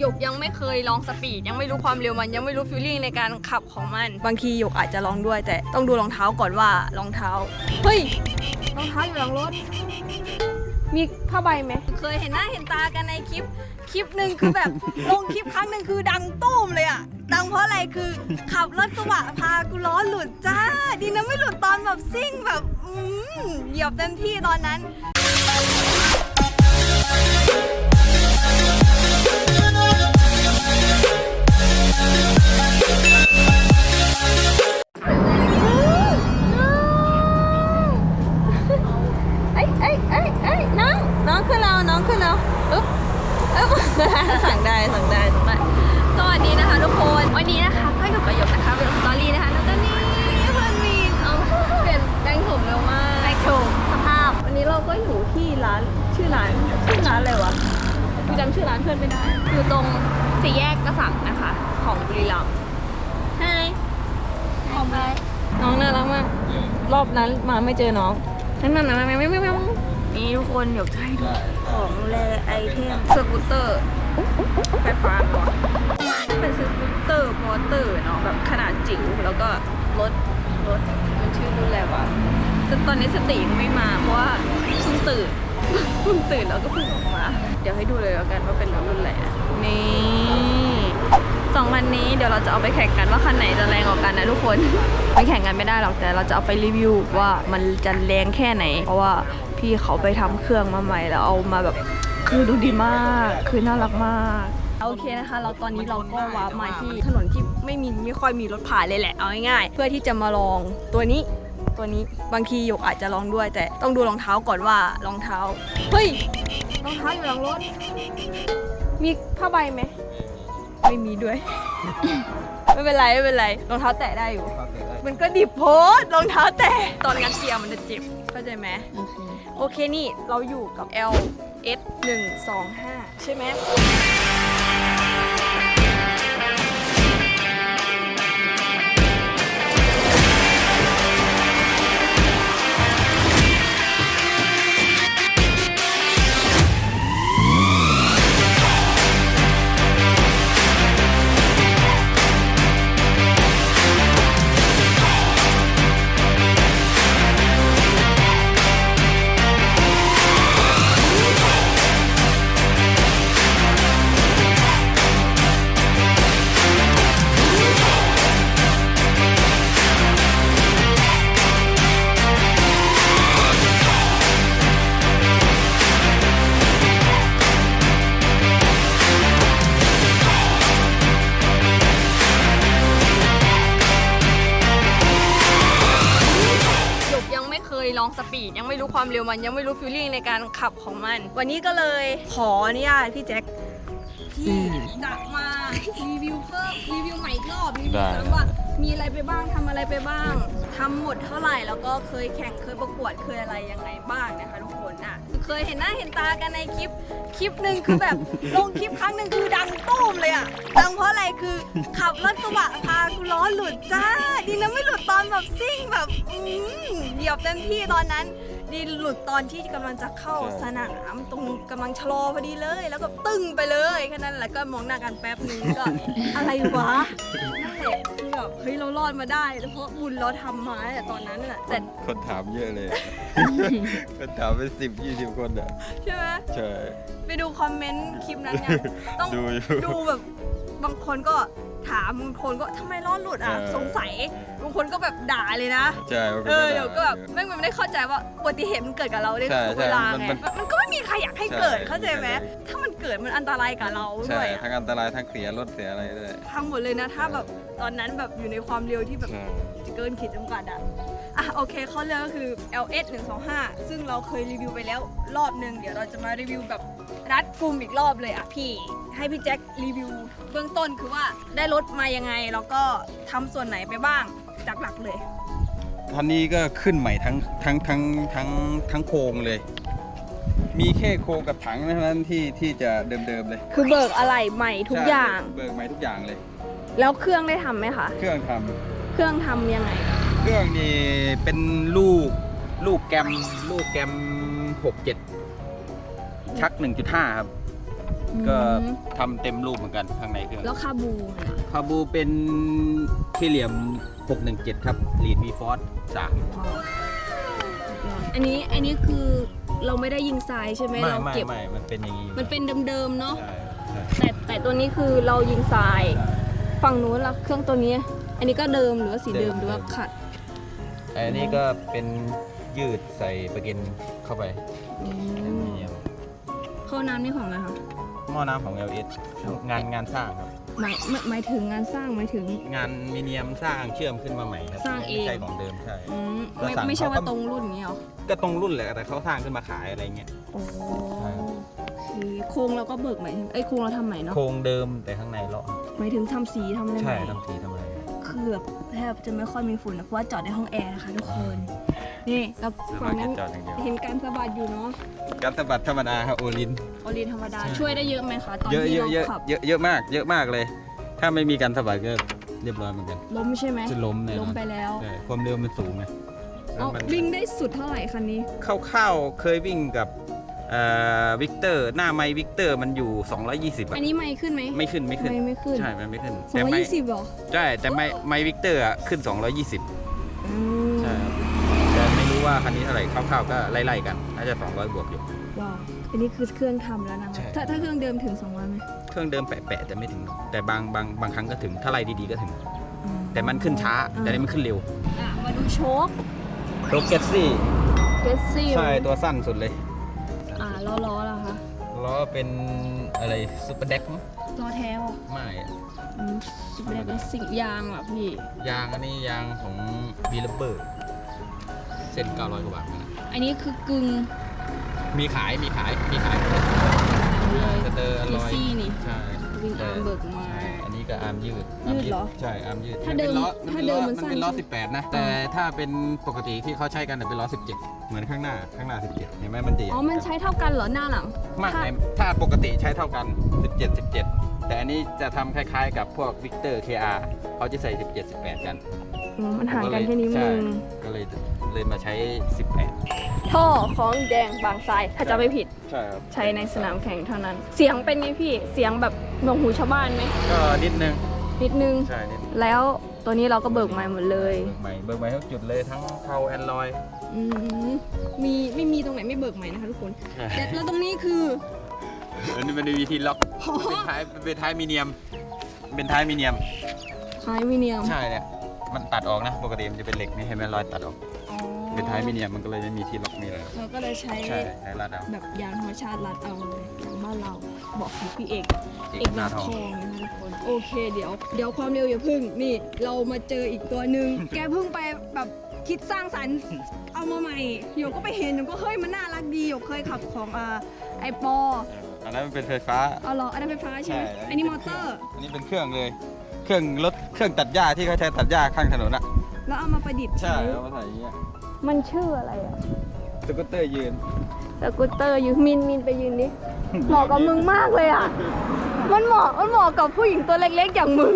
หยกยังไม่เคยลองสปีดยังไม่รู้ความเร็วมันยังไม่รู้ฟีลลิ่งในการขับของมัน บางทีหยกอาจจะลองด้วย แต่ต้องดูรองเท้าก่อนว่ารองเท้าเฮ้ยรองเท้าอยู่หลังรถ มีผ้าใบไหมเคยเห็นหน้าเห็นตากันในคลิปคลิปหนึ่งคือแบบ ลงคลิปครั้งหนึ่งคือดังตุ้มเลยอะดังเพราะอะไรคือขับรถกระบะพากูล้อหลุดจ้า ดีนะไม่หลุดตอนแบบซิ่งแบบอืมเหยียบเต็มที่ตอนนั้น สั่งได้สั่งได้สั่งได้สวัสดีนะคะทุกคนวันนี้นะคะก็อยู่กับหยกนะคะเป็นสตอรี่นะคะแล้วก็นี่เพื่อนมีนเอาเปลี่ยนแปลงผมเร็วมากแปลงผมสภาพ วันนี้เราก็อยู่ที่ร้านชื่อร้านชื่อร้านอะไรวะกูจำชื่อร้านเพื่อนไม่ได้อยู่ตรงสี่แยกกระสังนะคะ ของบุรีรัมย์ไฮของอะไรน้องน่ารักมากรอบนั้นมาไม่เจอน้องนั่นนั่นนั่นนั่น นี่ทุกคนเดี๋ยวจะให้ดูของแรไอเทมสกูตเตอร์ไฟฟ้าเหรอเป็นสกูตเตอร์มอเตอร์เนาะแบบขนาดจิ๋วแล้วก็รถรถมันชื่อรุ่นอะไรวะแต่ตอนนี้สติยังไม่มาเพราะว่าเพิ่งตื่นเพิ่งตื่นแล้วก็เพิ่งออกมา เดี๋ยวให้ดูเลยแล้วกันว่าเป็นรถรุ่นอะไรนี่สองคันนี้เดี๋ยวเราจะเอาไปแข่งกันว่าคันไหนจะแรงกว่ากันนะทุกคนไม่แข่งกันไม่ได้หรอกแต่เราจะเอาไปรีวิวว่ามันจะแรงแค่ไหน เพราะว่า พี่เขาไปทำเครื่องมาใหม่แล้วเอามาแบบคือดูดีมาก คือน่ารักมากโอเคนะคะ เราตอนนี้เราก็วาร์ปมาที่ถนนที่ไม่มีไม่ค่อยมีรถผ่านเลยแหละเอาง่ายๆเพื่อที่จะมาลองตัวนี้ตัวนี้บางทีหยกอาจจะลองด้วย แต่ต้องดูรองเท้าก่อนว่ารองเท้าเฮ้ยรองเท้าอยู่หลังรถมีผ้าใบไหมไม่มีด้วย ไม่เป็นไรไม่เป็นไรรองเท้าแตะได้อยู่ มันก็ดิบโพสรองเท้าแตะตอนงัดเกียร์มันจะเจ็บเข้าใจไหมโอเค โอเคนี่เราอยู่กับ L S 1 2 5ใช่ไหม องสปีดยังไม่รู้ความเร็วมันยังไม่รู้ฟิลลิ่งในการขับของมัน วันนี้ก็เลยขออนุญาตพี่แจ็ค ที่จะมารีวิวเพิ่มรีวิวใหม่อีกรอบรีวิวได้ ซ้ำว่ามีอะไรไปบ้างทำอะไรไปบ้างทำหมดเท่าไหร่แล้วก็เคยแข่งเคยประกวดเคยอะไรยังไงบ้างนะคะทุกคนอะเคยเห็นหน้าเห็นตากันในคลิปคลิปหนึ่งคือแบบ ลงคลิปครั้งหนึ่งคือดังตุ้มเลยอะดังเพราะอะไรคือขับรถกระบะพากูล้อหลุดจ้าดีนะไม่หลุดตอนแบบซิ่งแบบอืมเหยียบเต็มที่ตอนนั้น ดีหลุดตอนที่กำลังจะเข้าใช่สนามตรงกำลังชะลอพอดีเลย แล้วก็ตึ้งไปเลยแค่นั้นแหละก็มองหน้ากันแป๊บนึงก็ อะไรวะนั่นแหละที่แบบเฮ้ยเรารอดมาได้เพราะบุญเราทำมาแต่ตอนนั้นน่ะแต่คนถามเยอะเลยคนถามเป็นสิบยี่สิบคนอะใช่ไหม ใช่ ไปดูคอมเมนต์คลิปนั้นยังต้องดูอยู่ ดูแบบบางคนก็ ถามบางคนก็ทำไมรอดหลุดอะเออ สงสัยบางคนก็แบบด่าเลยนะใช่มันเอป็นอเดี๋ยวก็แบบปัญหาแม่งมันไม่ได้เข้าใจว่าอุบัติเหตุมันเกิดกับเราได้ใช่ทุกเวลาใช่ไงมันมันก็ไม่มีใครอยากให้เกิดใช่เข้าใจไหมใช่ ถ้ามันเกิดมันอันตรายกับเราใช่ด้วยอะทั้งอันตรายทั้งเสียรถเสียอะไรด้วยทั้งหมดเลยนะ ถ้าแบบตอนนั้นแบบอยู่ในความเร็วที่แบบ ใช่เกินขีดจำกัดอะอะโอเคเขาเรื่องก็คือ LS 125ซึ่งเราเคยรีวิวไปแล้วรอบหนึ่งเดี๋ยวเราจะมารีวิวแบบ รัดกลุ่มอีกรอบเลยอะพี่ให้พี่แจ็ครีวิว เบื้องต้นคือว่าได้รถมายังไง แล้วก็ทำส่วนไหนไปบ้างจากหลักๆเลยท่านนี้ก็ขึ้นใหม่ทั้งทั้งทั้งทั้งทั้งโครงเลย มีแค่โครงกับถังเท่านั้นที่ที่จะเดิมๆเลยคือเบิกอะไรใหม่ทุกใช่อย่าง เบิกใหม่ทุกอย่างเลย แล้วเครื่องได้ทำไหมคะ เครื่องทำเครื่องทำยังไง เครื่องนี่เป็นลูก ลูกแกมลูกแกมหกเจ็ด ชัก 1.5 ครับ ก็อืมทำเต็มรูปเหมือนกันข้างในเครื่องแล้วคาบูนะคาบูเป็นเคเหลี่ยม 617 ครับลีดวีฟอร์ดสามอันนี้อันนี้คือเราไม่ได้ยิงทรายใช่ไหมไม่เราไม่เก็บ ไม่มันเป็นอย่างนี้อยู่มันเป็นเดิมๆเนาะ ใช่ใช่แต่แต่ตัวนี้คือเรายิงทราย ฝั่งนู้นล่ะเครื่องตัวนี้ อันนี้ก็เดิมหรือว่าสีเดิมหรือว่าขัดแต่อันนี้ก็เป็นยืดใส่ประเก็นเข้าไปอืเป็นมมีเนียมเข้าน้ำนี่ของอะไรคะหม้อน้ำของ LS งานงานสร้างครับ หมายหมายหมายถึงงานสร้างหมายถึง งานมีเนียมสร้างเชื่อมขึ้นมาใหม่ครับสร้างเอง ไม่ใช่ของเดิมใช่ อืมก็ไม่สั่งไม่ใช่เขาก็ว่าตรงรุ่นอย่างเงี้ยหรอก็ตรงรุ่นแหละแต่เขาสร้างขึ้นมาขายอะไรเงี้ย โอ้ใช่คือโครงเราก็เบิกใหม่เอ้ยโครงเราทำใหม่เนาะโครงเดิมแต่ข้างในเลาะหมายถึงทำสีทำอะไรใหใช่ม่ทำสีทำอะไร คือแบบแทบจะไม่ค่อยมีฝุ่นนะเพราะว่าจอดในห้องแอร์นะคะทุกคนนี่แล้วสาฝั่มางรถนั้นจอดอย่างเดียว เห็นการสะบัดอยู่เนาะการสะบัดธรรมดาครับโอลินออลีนธรรมดาใช่ช่วยได้เยอะไหมคะตอนเยอะที่เยอะเยเราอะขับเยอะเยอะมาก เยอะมากเลย ถ้าไม่มีการสะบัดก็เรียบร้อยเหมือนกัน ล้มใช่ไหมจะล้มแน่นล้อมนไปแล้วใช่ความเร็วมันสูงไงแล้วเอามันวิ่งได้สุดเท่าไหร่คันนี้คร่าวๆเคยวิ่งกับวิกเตอร์ หน้าไมวิกเตอร์มันอยู่ 220อัอะนนี้ไม่ขึ้นไหมไม่ขึ้นไม่ขึ้น ไม่ไม่ขึ้นใช่ มันไม่ขึ้นสองร้อยไม่ยี่สิบเหรอ ใช่ แต่ไม่ไมวิกเตอร์อะขึ้น 220 ว่าคันนี้เท่าไหร่คร่าวๆก็ไล่ๆกัน น่าจะ 200 บวกอยู่ ว้าวอันนี้คือเครื่องทำแล้วนะใช่ ถ้าถ้าเครื่องเดิมถึง2 0 0ไหมเครื่องเดิมแปะๆแต่ไม่ถึง แต่บางบางบางครั้งก็ถึงถ้าไล่ดีๆก็ถึง อืแต่มันขึ้นช้า แต่นี่มันขึ้นเร็วอะมาดูโชคโรเกตซี่เกสซี่ใช่ตัวสั้นสุดเลยอ่าล้อล้อแล้วคะล้อเป็นอะไรซูเปอร์เด็กมั้งล้อแท้วไม่อะอืมสุดแรกเป็นสิ่งยางอะพี่ ยางอันนี้ยางของวีลเบอร์ เส้น900กว่าบาทนะอันนี้คือกึ่งมีขายมีขายมีขายเลยสเตอร์อทีร่อยซี่นี่ใช่วิ่งอาร์มเบิกมาใช่อันนี้ก็อาร์มยืดยืดเหรอใช่อาร์มยืดถ้าเดิมนป็นล้อถ้าเดิมมันมันเป็นล้อสั้น18 นะ แต่ถ้าเป็นปกติที่เขาใช้กันน่ะเป็นล้อ17 เหมือนข้างหน้าข้างหน้า 17เห็นไหมมันจะอ๋อมันใช้เท่ากันเหรอหน้าหลังไมากถ้าถ้าปกติใช้เท่ากัน 17 17 แต่อันนี้จะทำคล้ายๆ กับพวกวิกเตอร์ KR เขาจะใส่ 17 18 กันอืมมันห่างกันแค่นี้ใช่มึง ก็เลยเลยมาใช้ 18 ท่อของแดงบางทรายถ้าจะไม่ผิดใช่ครับใช้ในสนามแข่งเท่านั้น เสียงเป็นไงพี่เสียงแบบหนวกหูชาวบ้านไหมก็นิดนึง นิดนึง ใช่นิดนึงแล้วตัวนี้เราก็เบิกใหม่หมดเลยเบิกใหม่เบิกใหม่ทุกจุดเลยทั้งเทาแอนดรอย อืมมีไม่มีตรงไหนไม่เบิกใหม่นะคะทุกคน แต่แล้วตรงนี้คือ อันนี้มันมีวิธีล็อกอ๋อเป็นท้ายเป็นท้ายมีเนียมเป็นท้ายมีเนียมคล้ายมิเนียมใช่เนี่ยมันตัดออกนะปกติมันจะเป็นเหล็กนี่เห็นไหมรอยตัดออก อ๋อเป็นท้ายมีเนียมมันก็เลยไม่มีที่ล็อกนี่เลยเราก็เลยใช้ ใช่ใช้รัดเอา แบบยางธรรมชาติรัดเอาเลยอย่างบ้านเราบอกของพี่เอกอีเอกกหน้านาทองทองนะคะทุกคนโอเคเดี๋ยว เดี๋ยวความเร็วอย่าพึ่งนี่ เรามาเจออีกตัวหนึ่ง แกเพิ่งไปแบบคิดสร้างสรรค์เอามาใหม่โยกก็ไปเห็นโยกก็เฮ้ยมันน่ารักดีโยกเคยขับของอ่าไอปอ อันนั้นมันเป็นไฟฟ้า เอาเหรออันนั้นไฟฟ้าใช่ไหมอันนี้มอเตอร์ อันนี้เป็นเครื่องเลย เครื่องรถเครื่องตัดหญ้าที่เขาใช้ตัดหญ้าข้างถนนอะแล้วเอามาประดิษฐ์ใช่เอามาใส่อย่างเงี้ยมันชื่ออะไรอะสกูตเตอร์ยืน สกูตเตอร์อยู่มินมินไปยืนดิเหมาะกับมึงมากเลยอะมันเหมาะมันเหมาะกับผู้หญิงตัวเล็กๆอย่างมึง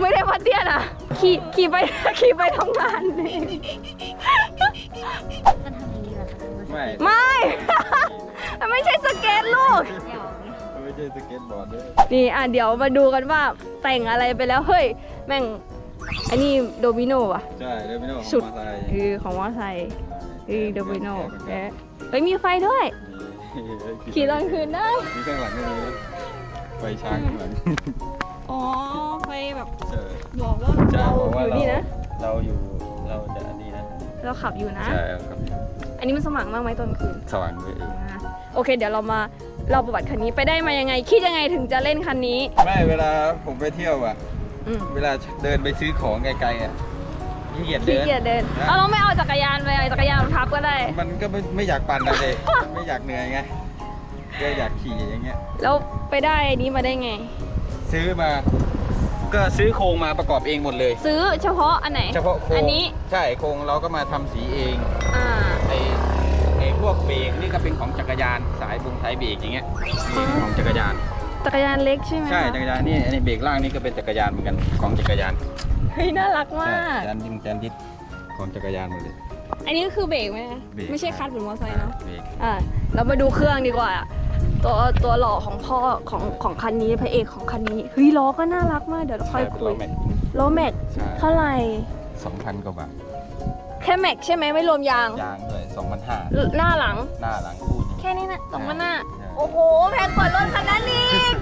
ไม่ได้พัดเตี้ยนะขี่ขี่ไปขี่ไปทำงานเลย ไม่ไม่ มันไม่ใช่สเก็ตลูกไม่ใช่สเก็ตบอร์ดด้วยนี่อะเดี๋ยวมาดูกันว่าแต่งอะไรไปแล้วเฮ้ย แม่งอันนี้โดมิโนอะ ใช่เดมิโนของสุดมอเตอร์ไซค์คือของมอไซค์คือโดมิโนเอ๊ะเฮ้ยมีไฟด้วย ขี่ตอนคืนได้ มีข้างหลังก็มีไฟช้างข้างหลังอ๋อไฟแบบใช่บอกว่าใช่เราบอกว่าอยู่เรานี่นะ เราอยู่เราจะอันนี้นะ เราขับอยู่นะ ใช่ครับอั นนี้มันสว่างมากไหมตอนคืนสว่างด้วยอะโอเค เดี๋ยวเรามาเราประวัติคันนี้ไปได้มายังไง คิดยังไงถึงจะเล่นคันนี้ไม่เวลาผมไปเที่ยวอะ อืมเวลาเดินไปซื้อของไกลๆอะขี้เกียจขี้เดิน เกียจเดินนะเอาเราไม่เอาจักรยานไปเอาจักรยานมาทับก็ได้ มันก็ไม่ไม่อยากปั่นอะไรไม่อยากเหนื่อยไงก็อยากขี่อย่างเงี้ย แล้วไปได้อันนี้มาได้ไง ซื้อมา ก็ซื้อโครงมาประกอบเองหมดเลย ซื้อเฉพาะอันไหน เฉพาะโครงอันนี้ ใช่โครงเราก็มาทำสีเอง อ่า ไอ้ไอ้พวกเบรกนี่ก็เป็นของจักรยานสายบุงสายเบรกอย่างเงี้ยนี่เป็นของจักรยาน จักรยานเล็กใช่ไหมใช่คะจักรยานนี่อันนี้เบรกล่างนี่ก็เป็นจักรยานเหมือนกันของจักรยานเฮ้ยน่ารักมาใช่กจานดินจานดิดของจักรยานหมดเลย อันนี้คือเบรกไหมคะเบรก ไม่ใช่คัดเหมือนมอเตอร์ไซค์เนาะเบรกอ่าเรามาดูเครื่องดีกว่า ตัวตัวหล่อของพ่อของของคันนี้พระเอกของคันนี้เฮ้ยล้อก็น่ารักมากเดี๋ยวเราค่อยคุยใช่เป็นล้อแม็กใช่เท่าไหร่สองพันกว่าบาท แค่แม็กใช่ไหมไม่รวมยาง ยางด้วยสองพันห้าหน้าหลัง หน้าหลังคู่นี้แค่นี้นะสองพันห้าใช่ โอ้โห แพงกว่ารถคันนั้นอีก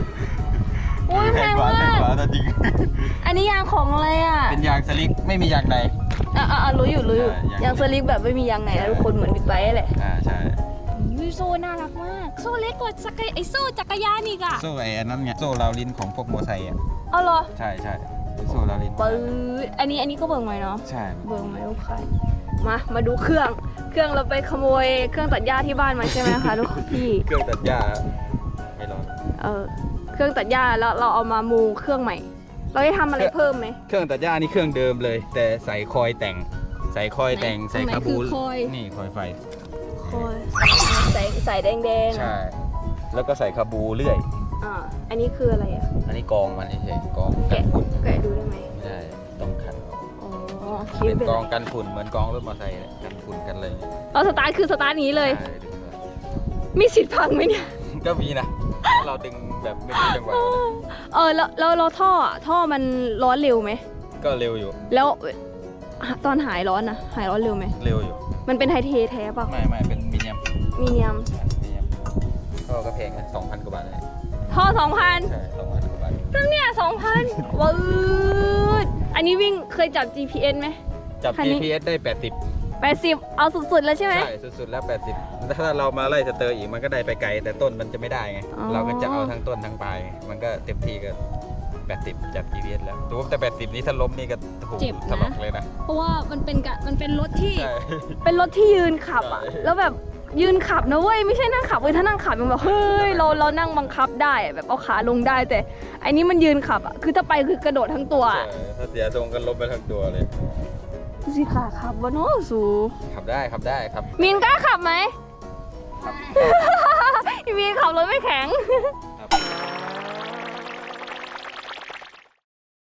อุ้ยแพงกว่าแพมางกกว่าแต่จริง อันนี้ยางของอะไรอะเป็นยางสลิกไม่มียางใน อะอะอะรู้อยู่รู้อยู่ใช่ยาง ยางสลิกแบบไม่มียางไหนนะทุกคนเหมือนบิ๊กไบค์แหละอ่าใช่วิโซ่น่ารักมาก โซ่เล็กกว่าจักรไอโซ่จักรยานอีกอะโซ่ไอ้อันนั้นไงโซ่ราวลิ้นของพวกมอไซค์อะเอาเหรอ ใช่ใช่ เป็นโซ่ราวลิ้นปื๊ดอันนี้อันนี้ก็เบิ่งไว้เนาะใช่เบิ่งไว้ลูกค้ามามาดูเครื่องเครื่องเราไปขโมยเครื่องตัดหญ้าที่บ้านมาใช่ไหมคะทุกคนพี่เครื่องตัดหญ้าไม่รอดเออเครื่องตัดหญ้าแล้วเราเอามามูเครื่องใหม่ เราได้ทำอะไรเพิ่มไหมเครื่องตัดหญ้านี่เครื่องเดิมเลย แต่ใส่คอยแต่ง ใส่คอยแต่งไหนใส่คาบูไหนคือคอยนี่คอยไฟคอยใส่ใส่แดงแดงๆใช่แล้วก็ใส่คาบูเรื่อย อ่าอันนี้คืออะไรอะ อันนี้กองมันเฉยๆกองกัแกะนฝุ่นแกะดูได้ไหมไม่ได้ต้องขันอ๋อคิดเป็นเป็นกไรองกันฝุ่นเหมือนกองรถมอเตอร์ไซค์เลยกันฝุ่นกันเลยเราสตาร์ทคือสตาร์ทนี้เลย ใช่ดึงเลย มีสิทธิ์พังไหมเนี่ย ก็มีนะถ้าเราดึงแบบไม่มีจังหวะนะเออแล้วแล้วเราท่ออะท่อมันร้อนเร็วไหม ก็เร็วอยู่ แล้วตอนหายร้อนนะหายร้อนเร็วไหม เร็วอยู่ มันเป็นไทเทแท้เปล่าไม่ไม่เป็นมีเนียมมีเนียมมีเนียมก็ก็แพงนะสองพันกว่าบาทเลย ท่อสองพันใช่สองพันกว่าบาทตั้งเนี่ยสองพันวืดอันนี้วิ่งเคยจับ GPS ไหม จับ คันนี้ GPS ได้ 80 แปดสิบเอาสุดๆแล้วใช่ไหม ใช่สุดๆแล้ว 80 ถ้าเรามาไล่สเตอร์อีกมันก็ได้ไปไกล แต่ต้นมันจะไม่ได้ไง อ๋อ เราก็จะเอาทั้งต้นทั้งปลายมันก็เต็มที่ก็ 80 จับ GPS แล้วดูแต่ 80 นี้ถ้าล้มนี่ก็โอ้โหเจ็บถลนะอกเลยนะเพราะว่ามันเป็นกะมันเป็นรถที่ ใช่ เป็นรถที่ยืนขับอะ ใช่ แล้วแบบ ยืนขับนะเว้ยไม่ใช่นั่งขับเว้ยถ้านั่งขับมันแบบเฮ้ยเราเรานั่งบังคับได้อะแบบเอาขาลงได้แต่อันนี้มันยืนขับอะคือถ้าไปคือกระโดดทั้งตัวใช่ถ้าเสียทรงก็ล้มไปทั้งตัวเลย ดูสิขาขับวะเนาะสูขับได้ขับได้ครับมีนกล้าขับไหม มีนขับรถไม่แข็งขับ